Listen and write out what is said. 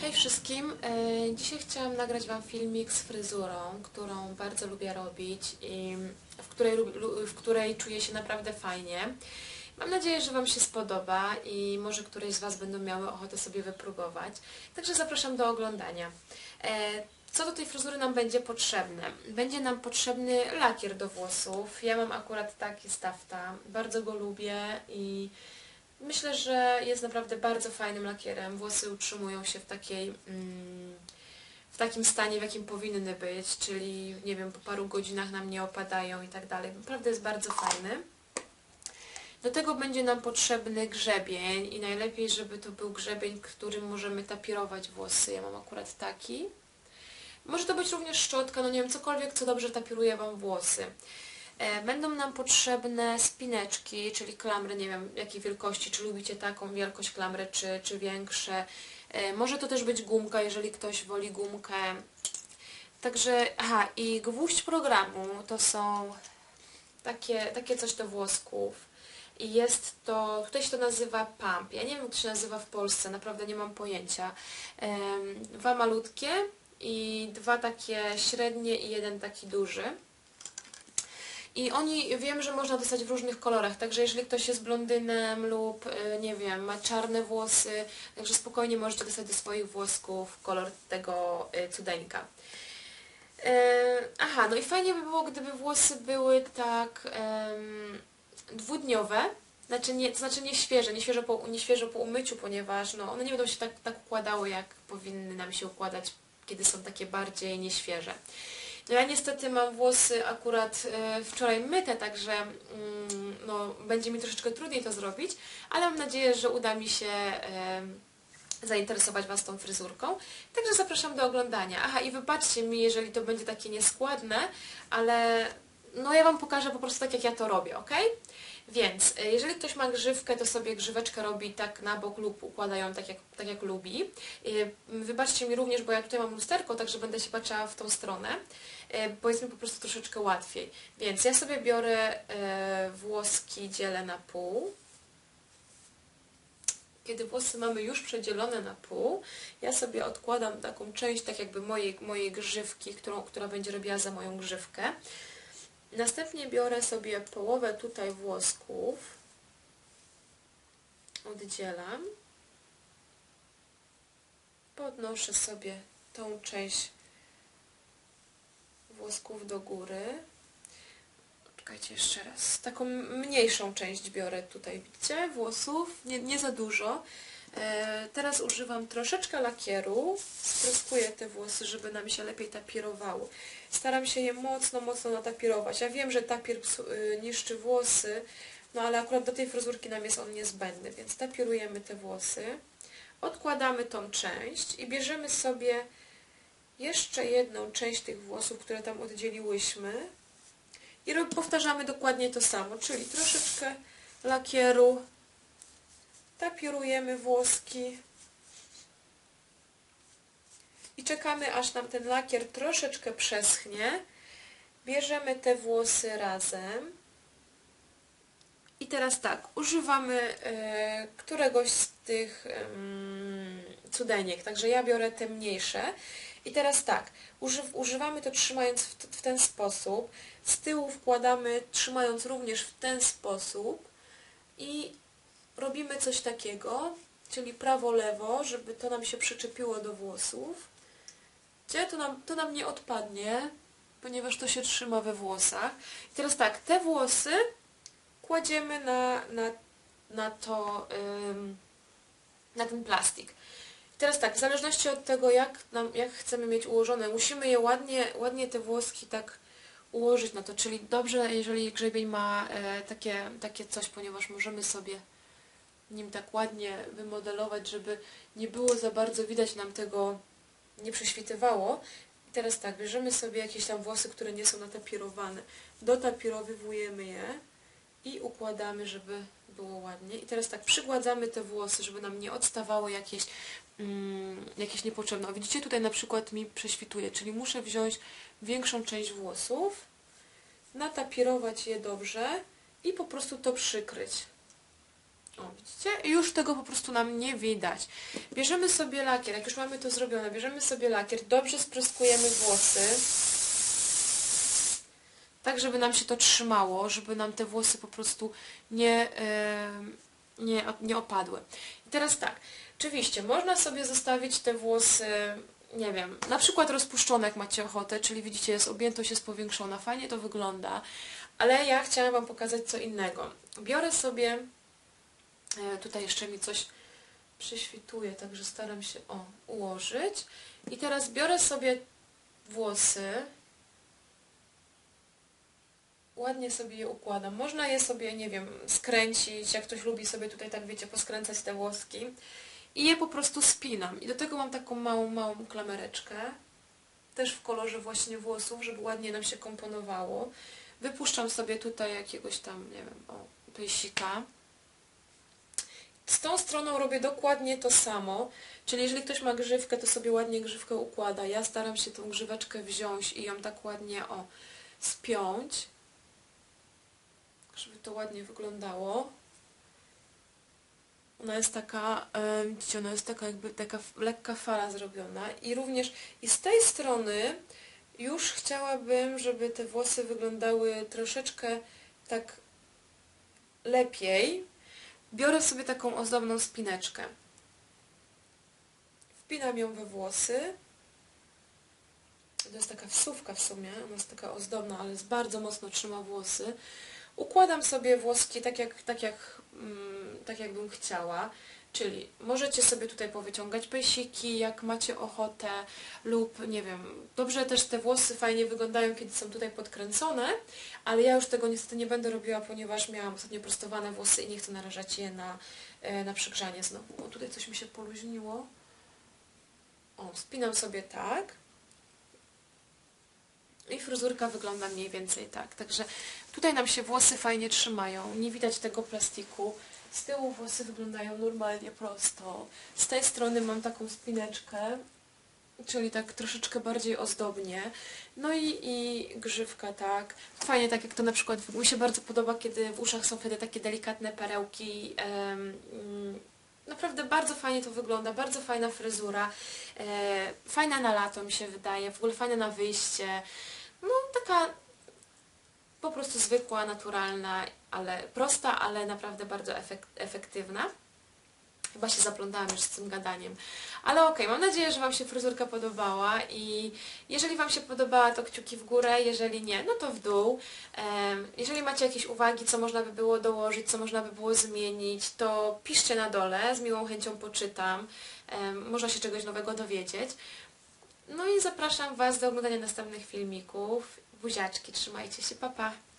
Hej wszystkim! E, Dzisiaj chciałam nagrać Wam filmik z fryzurą, którą bardzo lubię robić i w której, w której czuję się naprawdę fajnie. Mam nadzieję, że Wam się spodoba i może któreś z Was będą miały ochotę sobie wypróbować. Także zapraszam do oglądania. E, Co do tej fryzury nam będzie potrzebne? Będzie nam potrzebny lakier do włosów. Ja mam akurat taki z Tafta. Bardzo go lubię i Myślę, że jest naprawdę bardzo fajnym lakierem. Włosy utrzymują się w takiej mm, w takim stanie, w jakim powinny być, czyli nie wiem, po paru godzinach nam nie opadają i tak dalej. Naprawdę jest bardzo fajny. Do tego będzie nam potrzebny grzebień i najlepiej, żeby to był grzebień, którym możemy tapirować włosy. Ja mam akurat taki. Może to być również szczotka, no nie wiem, cokolwiek, co dobrze tapiruje Wam włosy. E, Będą nam potrzebne spineczki, czyli klamry, nie wiem jakiej wielkości, czy lubicie taką wielkość klamry, czy, czy większe. E, Może to też być gumka, jeżeli ktoś woli gumkę. Także, aha, i gwóźdź programu to są takie, takie coś do włosków. I jest to, się to nazywa pump. Ja nie wiem, jak to się nazywa w Polsce, naprawdę nie mam pojęcia. Dwa malutkie i dwa takie średnie i jeden taki duży. I oni wiem, że można dostać w różnych kolorach, także jeżeli ktoś jest blondynem lub y, nie wiem, ma czarne włosy, także spokojnie możecie dostać do swoich włosków kolor tego y, cudeńka. E, Aha, no i fajnie by było, gdyby włosy były tak em, dwudniowe, znaczy nie, to znaczy nie świeże, nie świeżo po, nie świeżo po umyciu, ponieważ no, one nie będą się tak, tak układały, jak powinny nam się układać, kiedy są takie bardziej nieświeże. No ja niestety mam włosy akurat e, wczoraj myte, także mm, no, będzie mi troszeczkę trudniej to zrobić, ale mam nadzieję, że uda mi się e, zainteresować Was tą fryzurką. Także zapraszam do oglądania. Aha, i wybaczcie mi, jeżeli to będzie takie nieskładne, ale no ja Wam pokażę po prostu tak, jak ja to robię, ok? Więc e, jeżeli ktoś ma grzywkę, to sobie grzyweczkę robi tak na bok lub układa ją tak jak, tak jak lubi. E, Wybaczcie mi również, bo ja tutaj mam lusterko, także będę się patrzała w tą stronę, e, bo jest mi po prostu troszeczkę łatwiej. Więc ja sobie biorę włoski, dzielę na pół. Kiedy włosy mamy już przedzielone na pół, ja sobie odkładam taką część, tak jakby mojej, mojej grzywki, którą, która będzie robiła za moją grzywkę. Następnie biorę sobie połowę tutaj włosków, oddzielam, podnoszę sobie tą część włosków do góry. Czekajcie jeszcze raz. Taką mniejszą część biorę tutaj, widzicie, włosów, nie, nie za dużo. E, teraz używam troszeczkę lakieru, spryskuję te włosy, żeby nam się lepiej tapirowały. Staram się je mocno, mocno natapirować. Ja wiem, że tapier psu- y, niszczy włosy, no ale akurat do tej fryzurki nam jest on niezbędny, więc tapirujemy te włosy. Odkładamy tą część i bierzemy sobie jeszcze jedną część tych włosów, które tam oddzieliłyśmy i powtarzamy dokładnie to samo, czyli troszeczkę lakieru, tapirujemy włoski. I czekamy aż nam ten lakier troszeczkę przeschnie. Bierzemy te włosy razem. I teraz tak, używamy e, któregoś z tych cudeniek, także ja biorę te mniejsze. I teraz tak, uży, używamy to trzymając w ten sposób, z tyłu wkładamy trzymając również w ten sposób. I robimy coś takiego, czyli prawo-lewo, żeby to nam się przyczepiło do włosów. Gdzie to nam, to nam nie odpadnie, ponieważ to się trzyma we włosach. I teraz tak, te włosy kładziemy na, na, na to, na ten plastik. I teraz tak, w zależności od tego, jak, nam, jak chcemy mieć ułożone, musimy je ładnie, ładnie te włoski tak ułożyć na to, czyli dobrze, jeżeli grzebień ma e, takie, takie coś, ponieważ możemy sobie nim tak ładnie wymodelować, żeby nie było za bardzo widać nam tego, nie prześwitywało. I teraz tak, bierzemy sobie jakieś tam włosy, które nie są natapirowane, dotapirowywujemy je i układamy, żeby było ładnie. I teraz tak, przygładzamy te włosy, żeby nam nie odstawały jakieś, mm, jakieś niepotrzebne. O, widzicie, tutaj na przykład mi prześwituje, czyli muszę wziąć większą część włosów, natapirować je dobrze i po prostu to przykryć. O, widzicie? I już tego po prostu nam nie widać. Bierzemy sobie lakier, jak już mamy to zrobione, bierzemy sobie lakier, dobrze spryskujemy włosy, tak żeby nam się to trzymało, żeby nam te włosy po prostu nie, em, nie, nie opadły. I teraz tak, oczywiście można sobie zostawić te włosy, nie wiem, na przykład rozpuszczone jak macie ochotę, czyli widzicie, jest objętość jest powiększona, fajnie to wygląda, ale ja chciałam Wam pokazać co innego. Biorę sobie, tutaj jeszcze mi coś prześwituje, także staram się o, ułożyć i teraz biorę sobie włosy, ładnie sobie je układam. Można je sobie, nie wiem, skręcić, jak ktoś lubi sobie tutaj, tak wiecie, poskręcać te włoski. I je po prostu spinam. I do tego mam taką małą, małą klamereczkę. Też w kolorze właśnie włosów, żeby ładnie nam się komponowało. Wypuszczam sobie tutaj jakiegoś tam, nie wiem, o, pejsika. Z tą stroną robię dokładnie to samo, czyli jeżeli ktoś ma grzywkę, to sobie ładnie grzywkę układa. Ja staram się tą grzyweczkę wziąć i ją tak ładnie, o, spiąć żeby to ładnie wyglądało. Ona jest taka, e, widzicie, ona jest taka jakby taka lekka fala zrobiona i również i z tej strony już chciałabym, żeby te włosy wyglądały troszeczkę tak lepiej. Biorę sobie taką ozdobną spineczkę. Wpinam ją we włosy. To jest taka wsówka w sumie, ona jest taka ozdobna, ale jest bardzo mocno trzyma włosy. Układam sobie włoski tak jak, tak jak, mm, tak jakbym chciała, czyli możecie sobie tutaj powyciągać pejsiki, jak macie ochotę lub nie wiem, dobrze też te włosy fajnie wyglądają, kiedy są tutaj podkręcone, ale ja już tego niestety nie będę robiła, ponieważ miałam ostatnio prostowane włosy i nie chcę narażać je na, e, na przygrzanie znowu. O, tutaj coś mi się poluźniło. O, spinam sobie tak. I fryzurka wygląda mniej więcej tak. Także tutaj nam się włosy fajnie trzymają. Nie widać tego plastiku. Z tyłu włosy wyglądają normalnie prosto. Z tej strony mam taką spineczkę, czyli tak troszeczkę bardziej ozdobnie. No i, i grzywka tak. Fajnie tak jak to na przykład mi się bardzo podoba, kiedy w uszach są wtedy takie delikatne perełki. mm, Naprawdę bardzo fajnie to wygląda, bardzo fajna fryzura, e, fajna na lato mi się wydaje, w ogóle fajna na wyjście. No taka po prostu zwykła, naturalna, ale prosta, ale naprawdę bardzo efek efektywna. Chyba się zaplątałam już z tym gadaniem. Ale okej, mam nadzieję, że Wam się fryzurka podobała i jeżeli Wam się podobała, to kciuki w górę, jeżeli nie, no to w dół. Jeżeli macie jakieś uwagi, co można by było dołożyć, co można by było zmienić, to piszcie na dole, z miłą chęcią poczytam. Można się czegoś nowego dowiedzieć. No i zapraszam Was do oglądania następnych filmików. Buziaczki, trzymajcie się, papa. Pa.